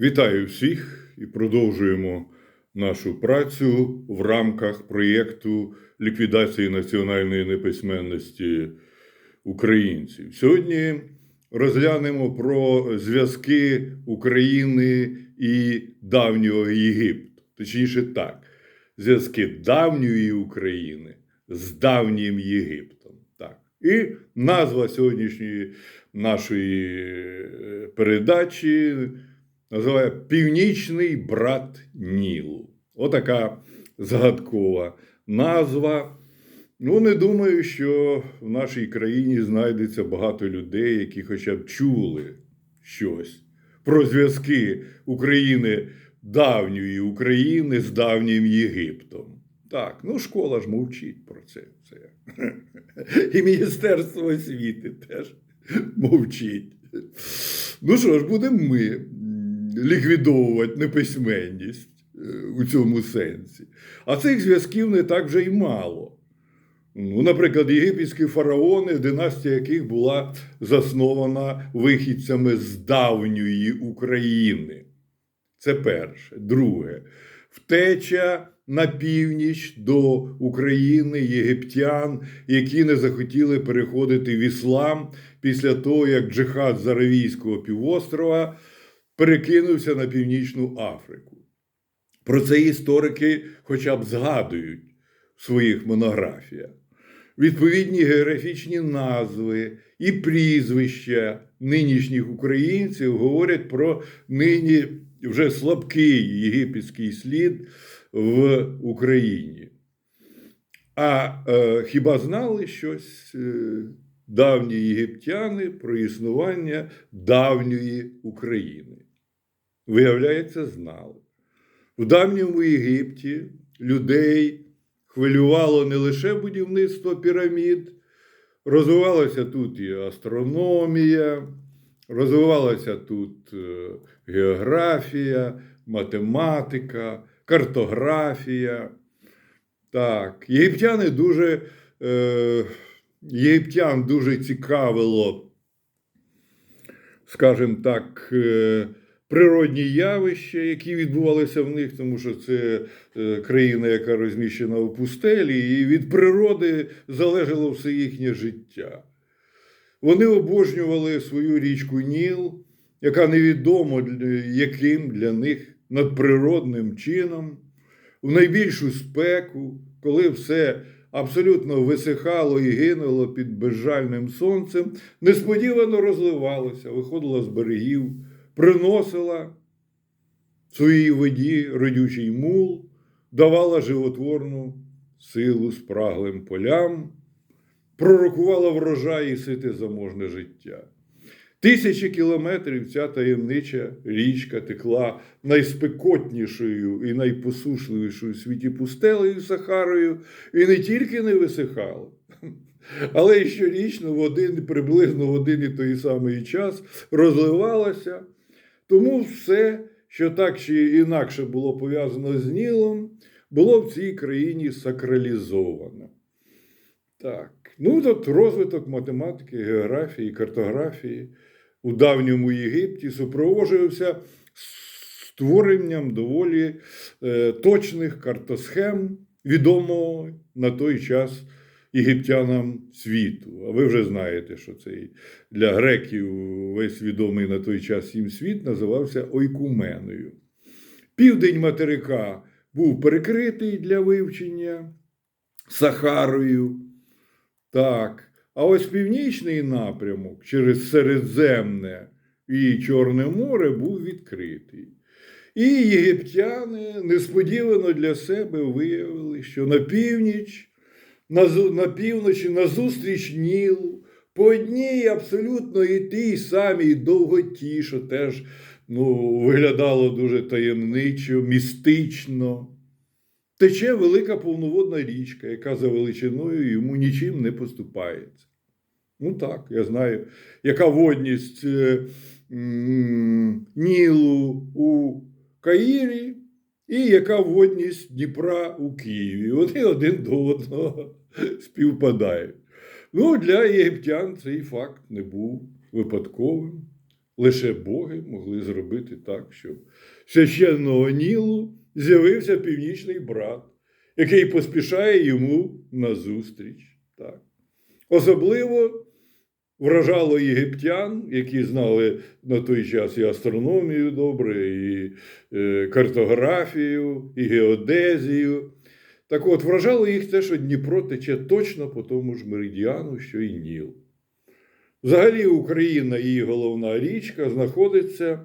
Вітаю всіх і продовжуємо нашу працю в рамках проєкту ліквідації національної неписьменності українців. Сьогодні розглянемо про зв'язки України і давнього Єгипту. Точніше так, зв'язки давньої України з давнім Єгиптом. Так. І назва сьогоднішньої нашої е, передачі називає Північний брат Нілу. Отака загадкова назва. Ну, не думаю, що в нашій країні знайдеться багато людей, які хоча б чули щось про зв'язки України, давньої України з давнім Єгиптом. Так, ну школа ж мовчить про це. все. І Міністерство освіти теж мовчить. Ну що ж, будемо ми ліквідовувати неписьменність е, у цьому сенсі. А цих зв'язків не так вже й мало. Ну, наприклад, єгипетські фараони, династія яких була заснована вихідцями з давньої України. Це перше. Друге, втеча на північ до України єгиптян, які не захотіли переходити в іслам після того, як джихад з Аравійського півострова перекинувся на Північну Африку. Про це історики хоча б згадують в своїх монографіях. Відповідні географічні назви і прізвища нинішніх українців говорять про нині вже слабкий єгипетський слід в Україні. А е, хіба знали щось е, давні єгиптяни про існування давньої України? Виявляється, знали. В давньому Єгипті людей хвилювало не лише будівництво пірамід, розвивалася тут і астрономія, розвивалася тут е, географія, математика, картографія. Так, єгиптяни дуже, е, єгиптян дуже цікавило, скажімо так, е, природні явища, які відбувалися в них, тому що це е, країна, яка розміщена в пустелі, і від природи залежало все їхнє життя. Вони обожнювали свою річку Ніл, яка невідомо яким для них надприродним чином, в найбільшу спеку, коли все абсолютно висихало і гинуло під безжальним сонцем, несподівано розливалося, виходила з берегів, приносила в своїй воді родючий мул, давала животворну силу спраглим полям, пророкувала врожай і сите заможне життя. Тисячі кілометрів ця таємнича річка текла найспекотнішою і найпосушливішою у світі пустелею Сахарою, і не тільки не висихала, але й щорічно в один, приблизно в один і той самий час розливалася. Тому все, що так чи інакше було пов'язано з Нілом, було в цій країні сакралізовано. Так, ну тут розвиток математики, географії, картографії у давньому Єгипті супроводжувався створенням доволі е, точних картосхем відомого на той час єгиптянам світу. А ви вже знаєте, що цей для греків весь відомий на той час їм світ називався Ойкуменою. Південь материка був перекритий для вивчення Сахарою. Так. А ось північний напрямок через Середземне і Чорне море був відкритий. І єгиптяни несподівано для себе виявили, що на північ, на, на півночі, назустріч Нілу, по одній абсолютно і тій самій довготі, що теж ну, виглядало дуже таємничо, містично. Тече велика повноводна річка, яка за величиною йому нічим не поступається. Ну так, я знаю, яка водність е, м, Нілу у Каїрі і яка водність Дніпра у Києві. Вони один до одного співпадають. Ну, для єгиптян цей факт не був випадковим. Лише боги могли зробити так, щоб священного Нілу з'явився північний брат, який поспішає йому назустріч. Так. Особливо вражало єгиптян, які знали на той час і астрономію добре, і е, картографію, і геодезію. Так от, вражало їх те, що Дніпро тече точно по тому ж меридіану, що і Ніл. Взагалі, Україна, її головна річка, знаходиться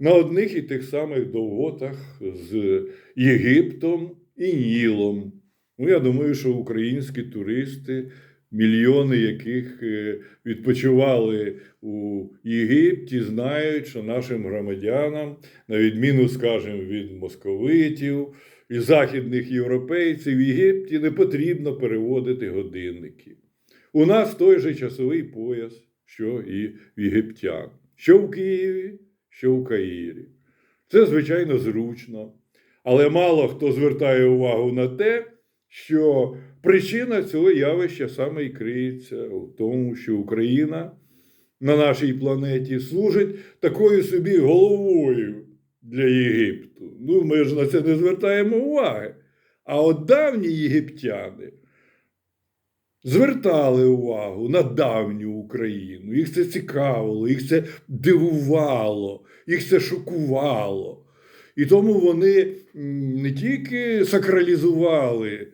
на одних і тих самих довготах з Єгиптом і Нілом. Ну, я думаю, що українські туристи, мільйони яких е, відпочивали у Єгипті, знають, що нашим громадянам, на відміну, скажімо, від московитів і західних європейців, в Єгипті не потрібно переводити годинники. У нас той же часовий пояс, що і в єгиптян, що в Києві, що в Каїрі. Це, звичайно, зручно. Але мало хто звертає увагу на те, що причина цього явища саме і криється в тому, що Україна на нашій планеті служить такою собі головою для Єгипту. Ну, ми ж на це не звертаємо уваги. А от давні єгиптяни звертали увагу на давню Україну. Їх це цікавило, їх це дивувало, їх це шокувало. І тому вони не тільки сакралізували,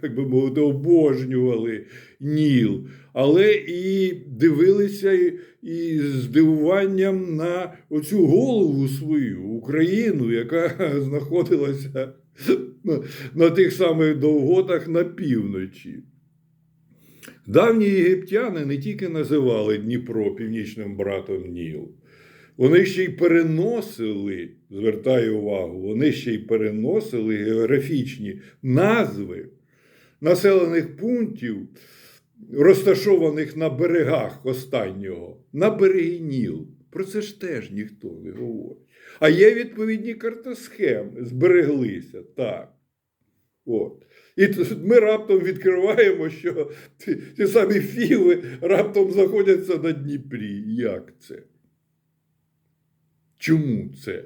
так би мовити, обожнювали Ніл, але і дивилися і- здивуванням на оцю голову свою Україну, яка знаходилася на, на тих самих довготах на півночі. Давні єгиптяни не тільки називали Дніпро північним братом Ніл, вони ще й переносили, звертаю увагу, вони ще й переносили географічні назви населених пунктів, розташованих на берегах останнього, на берегі Ніл. Про це ж теж ніхто не говорить. А є відповідні картосхеми, збереглися, так. От. І ми раптом відкриваємо, що ті, ті самі філи раптом знаходяться на Дніпрі. Як це? Чому це?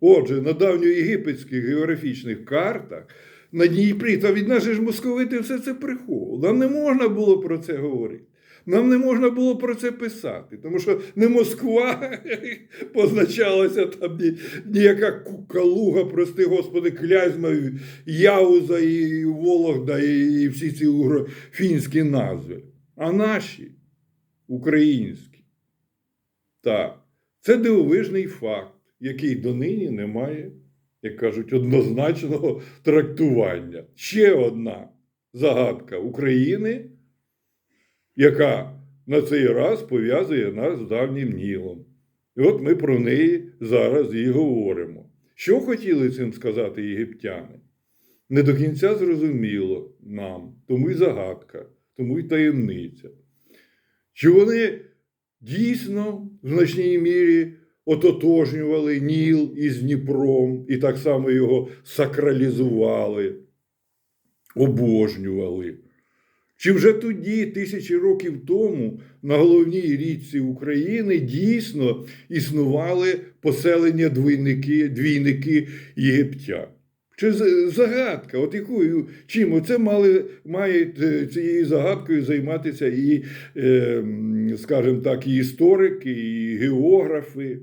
Отже, на давньоєгипетських географічних картах на Дніпрі, та від нас ж московити все це приховували. Нам не можна було про це говорити. Нам не можна було про це писати, тому що не Москва позначалася там ні, ніяка Калуга, прости господи, Клязьма, Яуза і Вологда, і, всі ці угрофінські назви. А наші українські. Так, це дивовижний факт, який донині не має, як кажуть, однозначного трактування. Ще одна загадка України, яка на цей раз пов'язує нас з давнім Нілом. І от ми про неї зараз і говоримо. Що хотіли цим сказати єгиптяни? Не до кінця зрозуміло нам, тому й загадка, тому й таємниця. Чи вони дійсно в значній мірі ототожнювали Ніл із Дніпром і так само його сакралізували, обожнювали? Чи вже тоді, тисячі років тому, на головній річці України дійсно існували поселення двійники, двійники єгиптян? Чи загадка? От якою чим оце мали мають е, цією загадкою займатися і, е, скажімо так, і історики, і географи?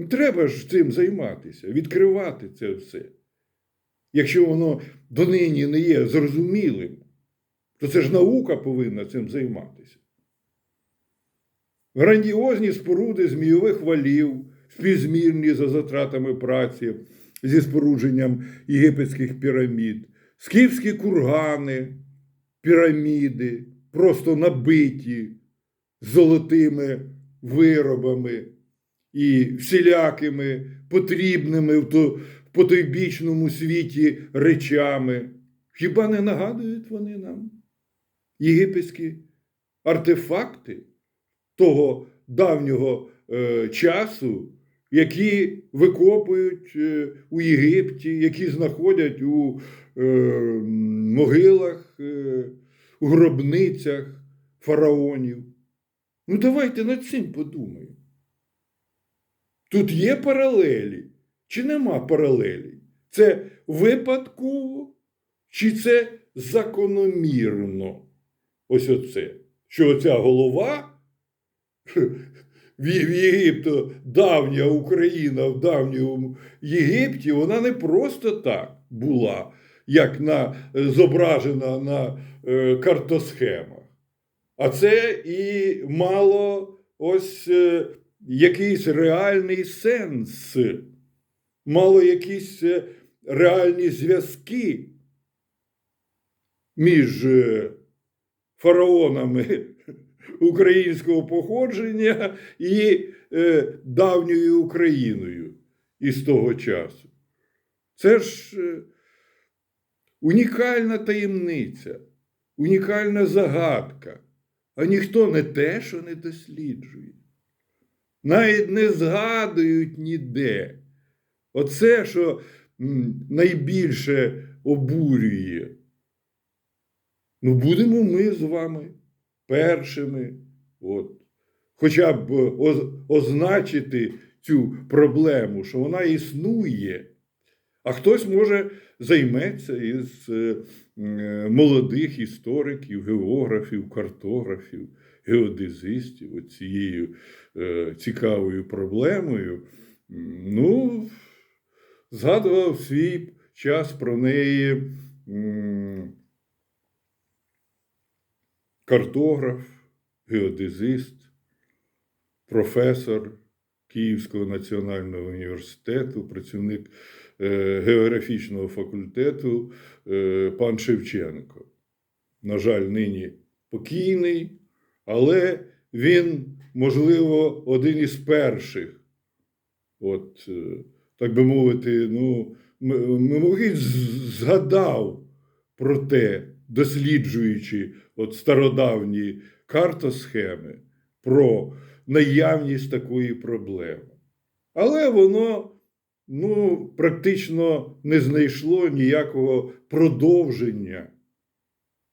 Ну, треба ж цим займатися, відкривати це все. Якщо воно донині не є зрозумілим, то це ж наука повинна цим займатися. Грандіозні споруди змійових валів, співзмірні за затратами праці зі спорудженням єгипетських пірамід, скіфські кургани, піраміди, просто набиті золотими виробами і всілякими потрібними в то- потойбічному світі речами. Хіба не нагадують вони нам єгипетські артефакти того давнього е, часу, які викопують е, у Єгипті, які знаходять у е, могилах, е, у гробницях фараонів. Ну, давайте над цим подумаємо. Тут є паралелі чи нема паралелі? Це випадково, чи це закономірно? Ось оце. Що оця голова в Є- в Єгипто, давня Україна в давньому Єгипті, вона не просто так була, як на, е, зображена на е, картосхемах. А це і мало ось е, якийсь реальний сенс, мало якісь е, реальні зв'язки між е, фараонами українського походження і е, давньою Україною із того часу. Це ж унікальна таємниця, унікальна загадка, а ніхто не те, що не досліджує. Навіть не згадують ніде. Оце, що найбільше обурює. Ну, будемо ми з вами першими, от, хоча б оз- означити цю проблему, що вона існує. А хтось може займеться із е, е, молодих істориків, географів, картографів, геодезистів, цією е, цікавою проблемою. Ну, згадував свій час про неї картограф, геодезист, професор Київського національного університету, працівник е, географічного факультету е, пан Шевченко. На жаль, нині покійний, але він, можливо, один із перших, от, е, так би мовити, ну, мимохідь згадав про те, досліджуючи от стародавні картосхеми, про наявність такої проблеми. Але воно ну, практично не знайшло ніякого продовження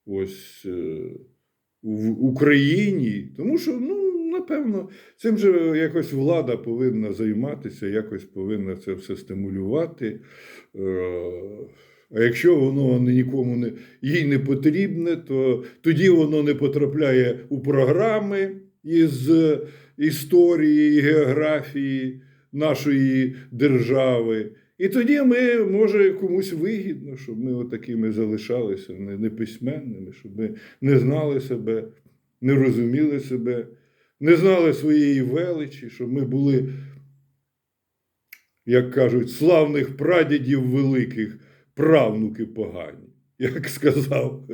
ось е, в Україні, тому що, ну, напевно, цим же якось влада повинна займатися, якось повинна це все стимулювати. Е, А якщо воно нікому не, їй не потрібне, то тоді воно не потрапляє у програми із е, історії і географії нашої держави. І тоді ми, може, комусь вигідно, щоб ми отакими залишалися не- неписьменними, щоб ми не знали себе, не розуміли себе, не знали своєї величі, щоб ми були, як кажуть, славних прадідів великих, правнуки погані. Як сказав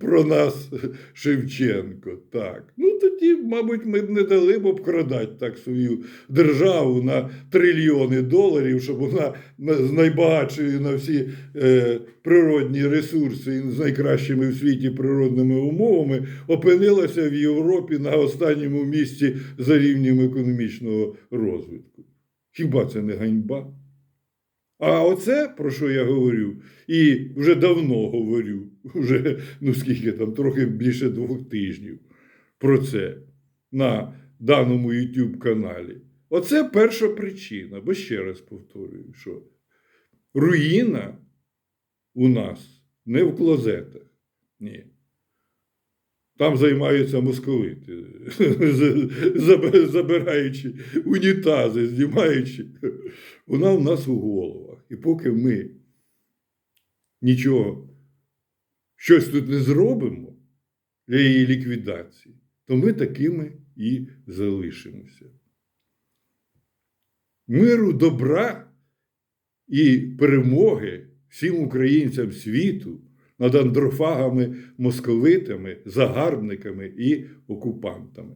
про нас Шевченко. Так. Ну тоді, мабуть, ми б не дали б обкрадати так свою державу на трильйони доларів, щоб вона з найбагатшою на всі е, природні ресурси і з найкращими в світі природними умовами опинилася в Європі на останньому місці за рівнем економічного розвитку. Хіба це не ганьба? А оце, про що я говорю, і вже давно говорю, вже ну скільки там, трохи більше двох тижнів про це на даному YouTube каналі. Оце перша причина, бо ще раз повторюю, що руїна у нас не в клозетах. Ні. Там займаються московити, забираючи унітази, знімаючи. Вона в нас у головах. І поки ми нічого, щось тут не зробимо для її ліквідації, то ми такими і залишимося. Миру, добра і перемоги всім українцям світу над андрофагами, московитами, загарбниками і окупантами.